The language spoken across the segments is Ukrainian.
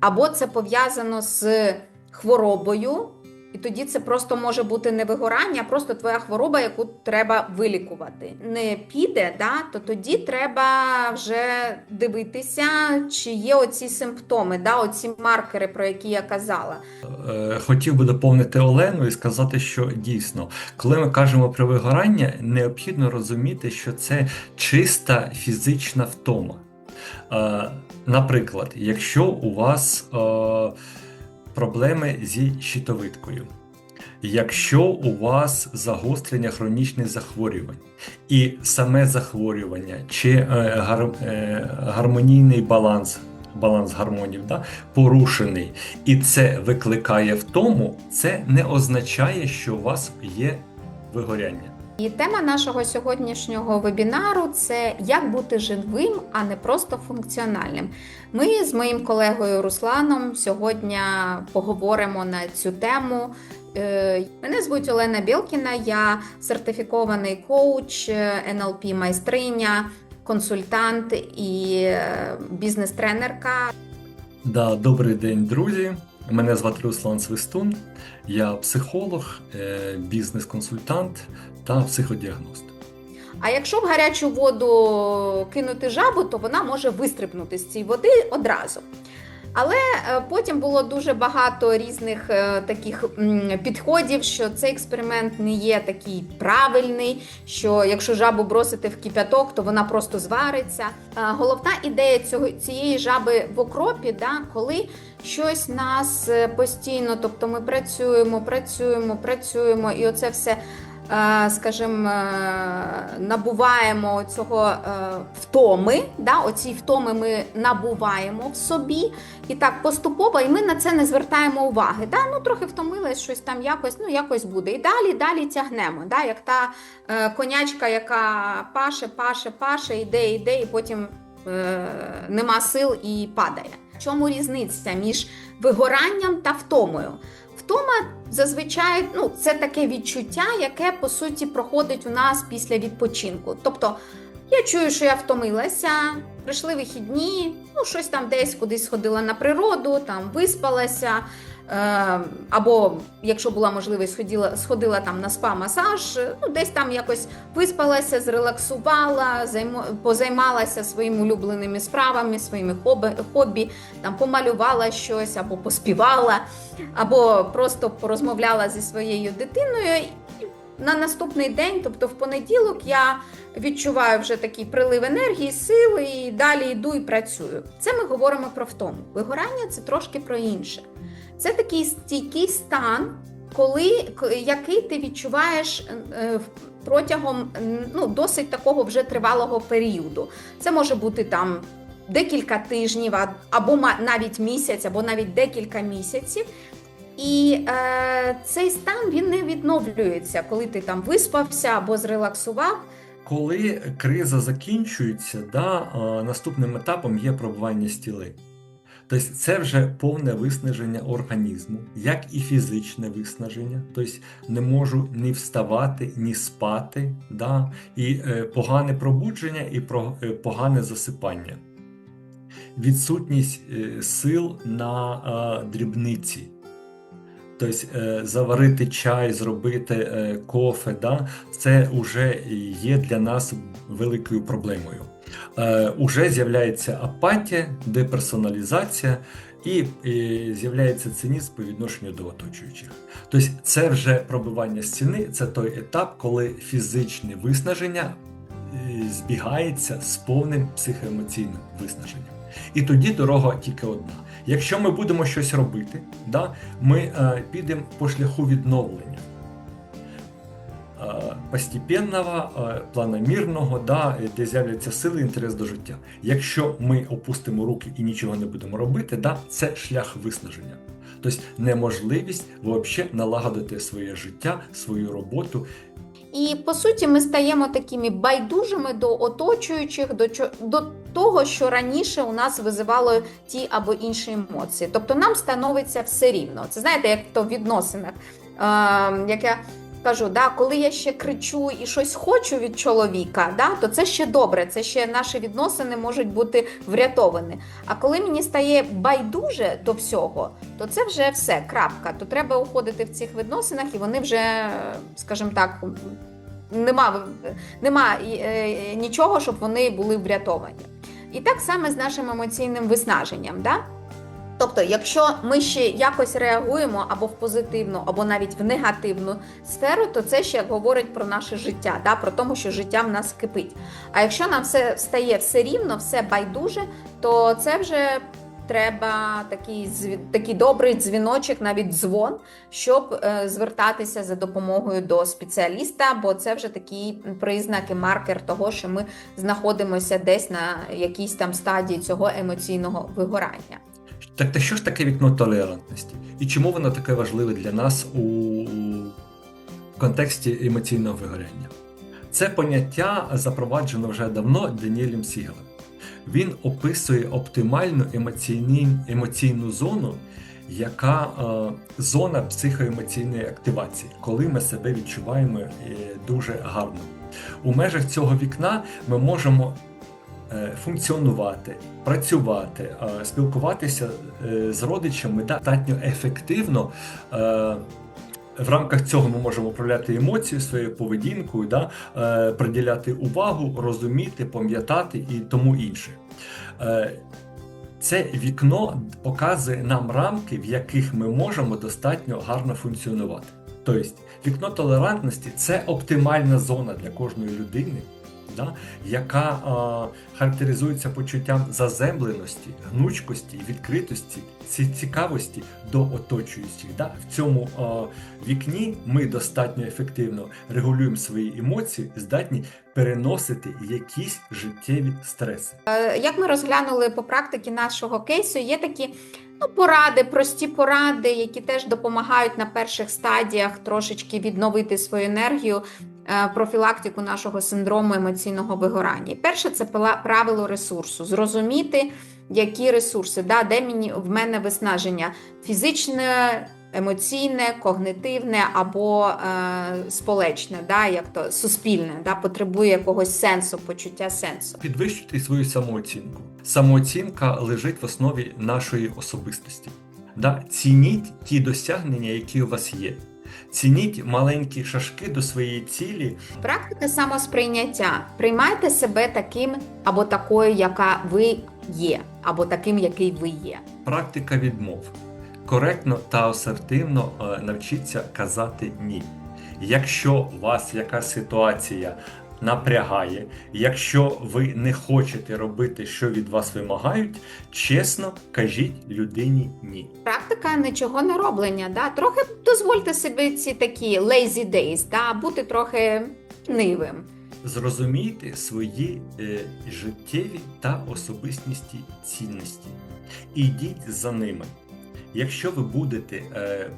або це пов'язано з хворобою, і тоді це просто може бути не вигорання, а просто твоя хвороба, яку треба вилікувати. Не піде, да, то тоді треба вже дивитися, чи є оці симптоми, да, оці маркери, про які я казала. Е, Хотів би доповнити Олену і сказати, що дійсно, коли ми кажемо про вигорання, необхідно розуміти, що це чиста фізична втома. Е, Наприклад, якщо у вас е, проблеми зі щитовидкою, якщо у вас загострення хронічних захворювань, і саме захворювання чи е, гар, гармонійний баланс, баланс гормонів да, порушений, і це викликає втому, це не означає, що у вас є вигоряння. І тема нашого сьогоднішнього вебінару це як бути живим, а не просто функціональним. Ми з моїм колегою Русланом сьогодні поговоримо на цю тему. Е, Мене звуть Олена Білкіна, я сертифікований коуч, НЛП майстриня, консультант і е, бізнес-тренерка. Да, добрий день, друзі. Мене звати Руслан Свистун. Я психолог, е, бізнес-консультант та психодіагност. А якщо в гарячу воду кинути жабу, то вона може вистрибнути з цієї води одразу. Але е, потім було дуже багато різних е, таких підходів, що цей експеримент не є такий правильний, що якщо жабу бросити в кипяток, то вона просто звариться. Е, Головна ідея цього цієї жаби в окропі, да, коли щось нас постійно, тобто ми працюємо, працюємо, працюємо, і оце все скажімо, е, набуваємо цього е, втоми. Да? Оці втоми ми набуваємо в собі. І так поступово, і ми на це не звертаємо уваги. Да? Ну, трохи втомилась, щось там якось, ну якось буде. І далі, далі тягнемо. Да? Як та е, конячка, яка паше, паше, паше, йде, йде, і потім е, нема сил і падає. В чому різниця між вигоранням та втомою? Втома зазвичай ну, це таке відчуття, яке по суті проходить у нас після відпочинку. Тобто я чую, що я втомилася, прийшли вихідні, ну щось там десь кудись сходила на природу, там виспалася. Е, або, якщо була можливість, сходила, сходила там на спа-масаж, ну десь там якось виспалася, зрелаксувала, займо, позаймалася своїми улюбленими справами, своїми хобі, хобі, там помалювала щось, або поспівала, або просто порозмовляла зі своєю дитиною. І На наступний день, тобто в понеділок, я відчуваю вже такий прилив енергії, сили і далі йду і працюю. Це ми говоримо про втому. Вигорання це трошки про інше. Це такий стійкий стан, коли який ти відчуваєш е, протягом ну, досить такого вже тривалого періоду. Це може бути там декілька тижнів, або навіть місяць, або навіть декілька місяців. І е, цей стан він не відновлюється, коли ти там виспався або зрелаксував. Коли криза закінчується, да, е, наступним етапом є пробування стіли. Тобто це вже повне виснаження організму, як і фізичне виснаження. Тобто не можу ні вставати, ні спати, да, і е, погане пробудження, і е, погане засипання. Відсутність е, сил на дрібниці. Тобто заварити чай, зробити кофе, да, це вже є для нас великою проблемою. Е, уже з'являється апатія, деперсоналізація і, з'являється цинізм по відношенню до оточуючих. Тобто це вже пробивання стіни, це той етап, коли фізичне виснаження е, збігається з повним психоемоційним виснаженням. І тоді дорога тільки одна. Якщо ми будемо щось робити, да, ми е, підемо по шляху відновлення. Е, Постепенного, е, планомірного, да, де з'являться сили інтерес до життя. Якщо ми опустимо руки і нічого не будемо робити, да, це шлях виснаження. Тобто неможливість взагалі налагодити своє життя, свою роботу. І по суті, ми стаємо такими байдужими до оточуючих, до до того, що раніше у нас визивало ті або інші емоції. Тобто нам становиться все рівно. Це знаєте, як то в відносинах. Е, як я кажу, да, коли я ще кричу і щось хочу від чоловіка, да, то це ще добре, це ще наші відносини можуть бути врятовані. А коли мені стає байдуже до всього, то це вже все, крапка. То треба уходити в цих відносинах, і вони вже, скажімо так, нема, нема е, нічого, щоб вони були врятовані. І так само з нашим емоційним виснаженням. Да? Тобто, якщо ми ще якось реагуємо або в позитивну, або навіть в негативну сферу, то це ще говорить про наше життя, да? про тому, що життя в нас кипить. А якщо нам все стає все рівно, все байдуже, то це вже треба такий, такий добрий дзвіночок, навіть дзвон, щоб е, звертатися за допомогою до спеціаліста, бо це вже такий признак і маркер того, що ми знаходимося десь на якійсь там стадії цього емоційного вигорання. Так, та що ж таке вікно толерантності? І чому воно таке важливе для нас у контексті емоційного вигоряння? Це поняття запроваджено вже давно Даніелем Сігалем. Він описує оптимальну емоційну зону, яка е, зона психоемоційної активації, коли ми себе відчуваємо е, дуже гарно. У межах цього вікна ми можемо функціонувати, працювати, е, спілкуватися е, з родичами достатньо ефективно. е, В рамках цього ми можемо управляти емоцією, своєю поведінкою, да, е, приділяти увагу, розуміти, пам'ятати і тому інше. Е, Це вікно показує нам рамки, в яких ми можемо достатньо гарно функціонувати. Тобто, вікно толерантності це оптимальна зона для кожної людини, да, яка е, характеризується почуттям заземленості, гнучкості, відкритості, ці- цікавості до оточуючих. Да. В цьому е, вікні ми достатньо ефективно регулюємо свої емоції здатні переносити якісь життєві стреси. Е, Як ми розглянули по практиці нашого кейсу, є такі ну, поради, прості поради, які теж допомагають на перших стадіях трошечки відновити свою енергію, профілактику нашого синдрому емоційного вигорання. Перше це правило ресурсу. Зрозуміти, які ресурси, да, де мені в мене виснаження фізичне. Емоційне, когнитивне або е, сполечне, да, як то суспільне, да, потребує якогось сенсу, почуття сенсу. Підвищуйте свою самооцінку. Самооцінка лежить в основі нашої особистості. Да? Цініть ті досягнення, які у вас є. Цініть маленькі шашки до своєї цілі. Практика самосприйняття. Приймайте себе таким або такою, яка ви є, або таким, який ви є. Практика відмов. Коректно та асертивно е, навчіться казати ні. Якщо вас якась ситуація напрягає, якщо ви не хочете робити, що від вас вимагають, чесно кажіть людині ні. Практика нічого не роблення. Да? Трохи дозвольте собі ці такі lazy days, да? бути трохи нивим. Зрозумійте свої е, життєві та особистісні цінності. Ідіть за ними. Якщо ви будете е,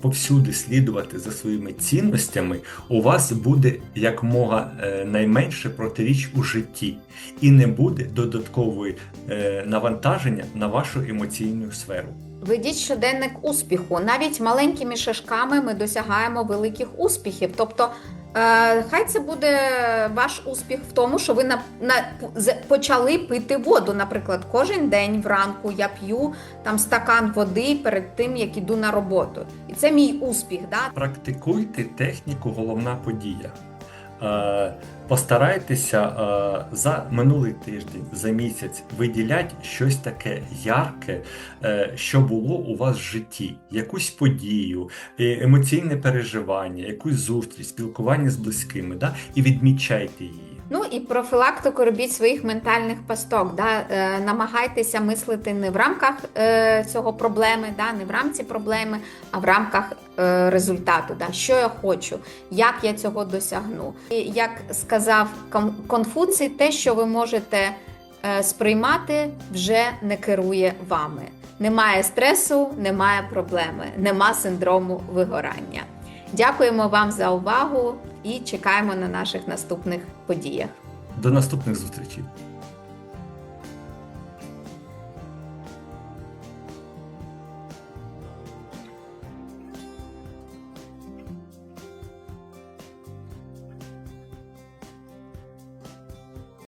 повсюди слідувати за своїми цінностями, у вас буде якмога е, найменше протиріч у житті, і не буде додаткової е, навантаження на вашу емоційну сферу. Ведіть щоденник успіху. Навіть маленькими шажками ми досягаємо великих успіхів. Тобто, хай це буде ваш успіх в тому, що ви на, на, почали пити воду. Наприклад, кожен день вранку я п'ю там стакан води перед тим, як іду на роботу. І це мій успіх. Да? Практикуйте техніку головна подія. Е, Постарайтеся е, за минулий тиждень, за місяць виділяти щось таке ярке, е, що було у вас в житті, якусь подію, емоційне переживання, якусь зустріч, спілкування з близькими, да? і відмічайте її. Ну і профілактику робіть своїх ментальних пасток. Да? Е, намагайтеся мислити не в рамках е, цього проблеми, да? не в рамці проблеми, а в рамках е, результату. Да? Що я хочу, як я цього досягну. І як сказав Кон- Конфуцій, те, що ви можете е, сприймати, вже не керує вами. Немає стресу, немає проблеми, нема синдрому вигорання. Дякуємо вам за увагу і чекаємо на наших наступних подіях. До наступних зустрічей!